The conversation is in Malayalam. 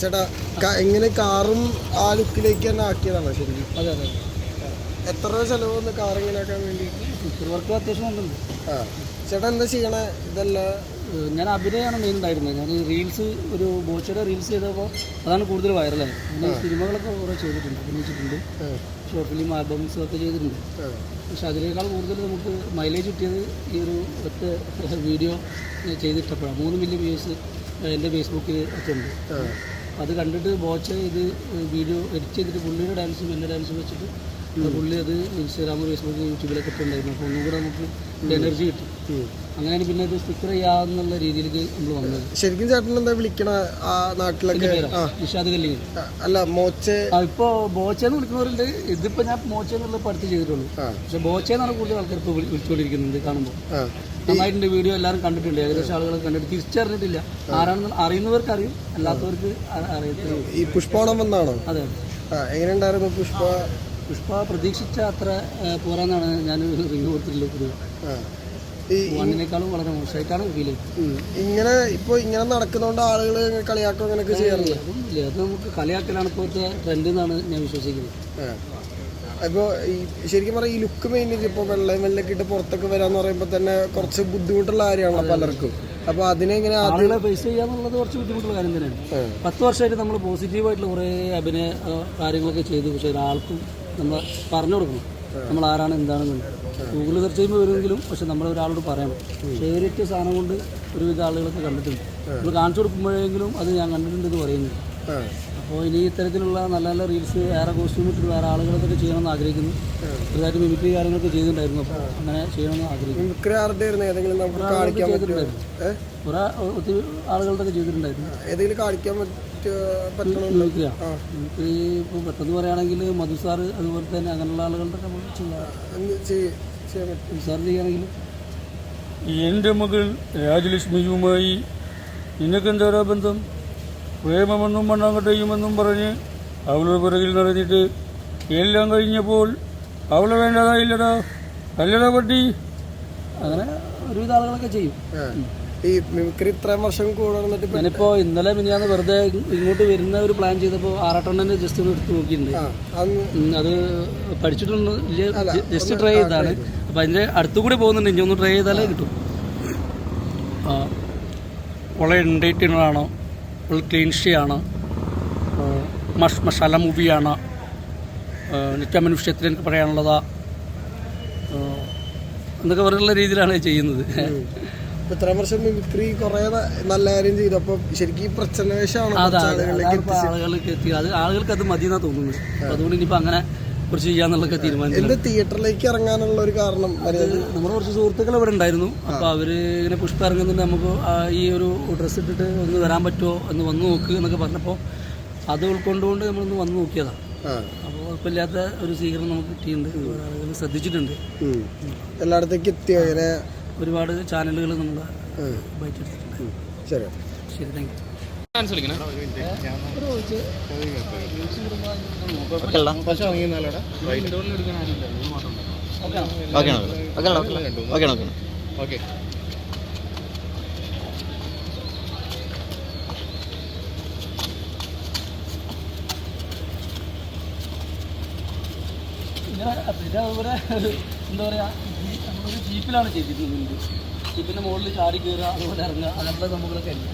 ചേട്ടാ എങ്ങനെ കാറും ആ ലുക്കിലേക്ക് തന്നെ ആക്കിയതാണോ ശരിക്കും? അതെ അതെ. എത്ര രൂപ ചെലവ് വന്ന് കാർ ഇങ്ങനെ ആക്കാൻ വേണ്ടി ഫിക്സർ വർക്ക് അത്യാവശ്യം ഉണ്ടുണ്ട് ആ. ചേട്ടാ എന്താ ചെയ്യണേ? ഇതല്ല? ഞാൻ അഭിനയമാണ് മെയിൻ ഉണ്ടായിരുന്നത്. ഞാൻ റീൽസ് ഒരു ബോച്ചയുടെ റീൽസ് ചെയ്തപ്പോൾ അതാണ് കൂടുതൽ വൈറലായത് സിനിമകളൊക്കെ കുറേ ചെയ്തിട്ടുണ്ട് അഭിനയിച്ചിട്ടുണ്ട്. ഷോർട്ട് ഫിലിം ആൽബംസ് ഒക്കെ ചെയ്തിട്ടുണ്ട്. പക്ഷെ അതിനേക്കാൾ കൂടുതൽ നമുക്ക് മൈലേജ് കിട്ടിയത് ഈ ഒരു ഒറ്റ വീഡിയോ ചെയ്തിട്ടപ്പോഴാണ്. മൂന്ന് മില്യൺ വ്യൂസ് എന്റെ ഫേസ്ബുക്കിൽ ഒക്കെ ഉണ്ട്. അത് കണ്ടിട്ട് ബോച്ച ഇത് വീഡിയോ എഡിറ്റ് ചെയ്തിട്ട് പുള്ളിയുടെ ഡാൻസും എന്റെ ഡാൻസും വെച്ചിട്ട് പുള്ളി അത് ഇൻസ്റ്റാഗ്രാം ഫേസ്ബുക്ക് യൂട്യൂബിലൊക്കെ ഇട്ടുണ്ടായിരുന്നു അപ്പോൾ ഒന്നും കൂടെ നമുക്ക് എനർജി കിട്ടും. അങ്ങനെയാണ് പിന്നെ അത് സ്റ്റിക്കർ ചെയ്യാന്നുള്ള രീതിയിലേക്ക് നമ്മൾ വന്നത്. ശരിക്കും ചേട്ടൻ എന്താ വിളിക്കണ ആ നാട്ടിലൊക്കെ? നിഷാദ് കല്ലിങ് അല്ല മോച്ച. ഇപ്പോ ബോച്ച എന്ന് വിളിക്കുന്നവരുണ്ട്. ഇതിപ്പോൾ ഞാൻ മോച്ച എന്നുള്ള പഠിത്തം ചെയ്തിട്ടുള്ളൂ പക്ഷെ ബോച്ച എന്നാണ് കൂടുതൽ ആൾക്കാർ ഇപ്പോൾ വിളിച്ചുകൊണ്ടിരിക്കുന്നത് കാണുമ്പോൾ നന്നായിട്ടുണ്ട് വീഡിയോ എല്ലാവരും കണ്ടിട്ടുണ്ട്. ഏകദേശം ആളുകൾ കണ്ടിട്ട് തിരിച്ചറിഞ്ഞിട്ടില്ല. ആരാണെന്ന് അറിയുന്നവർക്ക് അറിയും അല്ലാത്തവർക്ക് അറിയത്തില്ല. ഈ പുഷ്പോണം വന്നാണോ? അതെ. എങ്ങനെയുണ്ടായിരുന്നു പുഷ്പ? പുഷ്പ പ്രതീക്ഷിച്ച അത്ര പോരാന്നാണ് ഞാൻ റിങ് കൊടുത്തിട്ടുള്ളത് പൊതുവെ വണ്ണിനേക്കാളും വളരെ മോശമായിട്ടാണ് ഫീൽ ഇങ്ങനെ ഇപ്പോൾ ഇങ്ങനെ നടക്കുന്നതുകൊണ്ട് ആളുകൾ കളിയാക്കും അങ്ങനെയൊക്കെ ചെയ്യാറില്ല? അതൊന്നുമില്ല. അത് നമുക്ക് കളിയാക്കലാണ് ഇപ്പോഴത്തെ ട്രെൻഡ് എന്നാണ് ഞാൻ വിശ്വസിക്കുന്നത്. ഇപ്പോൾ ഈ ശരിക്കും പറഞ്ഞാൽ ഈ ലുക്ക് മെയിൻ ഇപ്പോൾ വെള്ളം വെള്ളയൊക്കെ ഇട്ട് പുറത്തൊക്കെ വരാന്ന് പറയുമ്പോൾ തന്നെ കുറച്ച് ബുദ്ധിമുട്ടുള്ള കാര്യമാണ് പലർക്കും. അപ്പോൾ അതിനെങ്ങനെ ആളുകളെ ഫേസ് ചെയ്യാന്നുള്ളത് കുറച്ച് ബുദ്ധിമുട്ടുള്ള കാര്യം തന്നെയാണ്. പത്ത് വർഷമായിട്ട് നമ്മൾ പോസിറ്റീവായിട്ടുള്ള കുറേ അഭിനയ കാര്യങ്ങളൊക്കെ ചെയ്തു. പക്ഷേ ഒരാൾക്കും നമ്മൾ പറഞ്ഞു കൊടുക്കണം. നമ്മൾ ആരാണ് എന്താണെന്ന്. ഗൂഗിൾ സെർച്ച് ചെയ്യുമ്പോൾ വരുമെങ്കിലും പക്ഷെ നമ്മൾ ഒരാളോട് പറയണം ഷെയറിറ്റ സാധനം കൊണ്ട് ഒരുവിധ ആളുകളൊക്കെ കണ്ടിട്ടുണ്ട്. നമ്മൾ കാണിച്ചു കൊടുക്കുമ്പോഴെങ്കിലും അത് ഞാൻ കണ്ടിട്ടുണ്ട് എന്ന് പറയുന്നു. അപ്പോൾ ഇനി ഇത്തരത്തിലുള്ള നല്ല നല്ല റീൽസ് വേറെ കോസ്റ്റ്യൂം ഇട്ടിട്ട് വേറെ ആളുകളൊക്കെ ചെയ്യണമെന്ന് ആഗ്രഹിക്കുന്നു. ചെറുതായിട്ട് മിമിക്രി കാര്യങ്ങളൊക്കെ ചെയ്തിട്ടുണ്ടായിരുന്നു. അപ്പോൾ അങ്ങനെ ചെയ്യണമെന്ന് ആഗ്രഹിക്കുന്നു. കുറേ ഒത്തിരി ആളുകളുടെ ചെയ്തിട്ടുണ്ടായിരുന്നു. ഏതെങ്കിലും കാണിക്കാൻ ഇപ്പോൾ പെട്ടെന്ന് പറയുകയാണെങ്കിൽ മധു സാറ് അതുപോലെ തന്നെ അങ്ങനെയുള്ള ആളുകളുടെ നമ്മൾ ചെയ്യാം. ചെയ്യുകയാണെങ്കിൽ എന്റെ മകൾ രാജലക്ഷ്മിയുമായി നിനക്കെന്താ ബന്ധം? പ്രേമമെന്നും മണ്ണാങ്കട്ടയുമെന്നും പറഞ്ഞ് അവളുടെ പുറകിൽ നടന്നിട്ട് എല്ലാം കഴിഞ്ഞപ്പോൾ അവളെ വേണ്ടതായില്ലടാ. അല്ലടാ പട്ടി. അങ്ങനെ ഒരുവിധ ആളുകളൊക്കെ ചെയ്യും. ഈ മിമിക്രി ഇത്രയും വർഷം കൂടെ വന്നിട്ട് ഇപ്പൊ- ഇന്നലെ മിനിഞ്ഞാന്ന് വെറുതെ ഇങ്ങോട്ട് വരുന്ന ഒരു പ്ലാൻ ചെയ്തപ്പോൾ ആറാട്ടെണ്ണനെ ജസ്റ്റ് ഒന്ന് എടുത്ത് നോക്കിയിട്ടുണ്ട്. അത് പഠിച്ചിട്ടുണ്ട് ജസ്റ്റ് ട്രൈ ചെയ്താണ്. അപ്പൊ അതിന്റെ അടുത്തുകൂടി പോകുന്നുണ്ട് ഇനി ഒന്ന് ട്രൈ ചെയ്താലേ കിട്ടും. വളരെ എന്റർടൈനറാണ് ക്ലീൻഷി ക്ലീൻഷിയാണ് മഷ് മസാല മൂവിയാണ് നിത്യമനുഷ്യത്തിൽ എനിക്ക് പറയാനുള്ളതാ. എന്നൊക്കെ പറഞ്ഞുള്ള രീതിയിലാണ് ചെയ്യുന്നത്. ഇപ്പൊ ഇത്രയും വർഷം മിമിക്രി കുറെ നല്ല കാര്യം ചെയ്തു. അപ്പൊ ശരിക്കും ഈ പ്രശ്നവേഷമാണ് ആളുകളിലേക്ക് ആളുകൾക്ക് എത്തി അത് ആളുകൾക്ക് അത് മതി എന്നാ തോന്നുന്നത്. അപ്പോൾ അതുകൊണ്ട് ഇനിയിപ്പോ അങ്ങനെ കുറച്ച് ചെയ്യാന്നുള്ളൊക്കെ തീരുമാനിച്ചു എന്ത് തിയേറ്ററിലേക്ക് ഇറങ്ങാനുള്ള ഒരു കാരണം നമ്മുടെ കുറച്ച് സുഹൃത്തുക്കൾ ഇവിടെ ഉണ്ടായിരുന്നു. അപ്പോൾ അവർ ഇങ്ങനെ പുഷ്പ ഇറങ്ങുന്നുണ്ട്. നമുക്ക് ഈ ഒരു ഡ്രസ്സ് ഇട്ടിട്ട് ഒന്ന് വരാൻ പറ്റുമോ? എന്ന് വന്ന് നോക്ക് എന്നൊക്കെ പറഞ്ഞപ്പോൾ അത് ഉൾക്കൊണ്ടുകൊണ്ട് നമ്മളൊന്ന് വന്ന് നോക്കിയതാണ് അപ്പോൾ കുഴപ്പമില്ലാത്ത ഒരു സ്വീകരണം നമുക്ക് കിട്ടിയിട്ടുണ്ട്. ആളുകൾ ശ്രദ്ധിച്ചിട്ടുണ്ട്. എല്ലായിടത്തേക്ക് എത്തിയോ? ഇങ്ങനെ ഒരുപാട് ചാനലുകൾ നമ്മൾ ഉം. ബൈറ്റെടുത്തിട്ടുണ്ട് ഉം. ശരി. ശരി താങ്ക് യു ഇങ്ങനെ പിന്നെ അതുപോലെ എന്താ പറയുക നമ്മളൊരു ജീപ്പിലാണ് ചെയ്തിരുന്നത് ജീപ്പിന്റെ മുകളിൽ ചാടി കയറുക അതുപോലെ ഇറങ്ങുക അങ്ങനത്തെ നമുക്കൊക്കെ ഉണ്ട്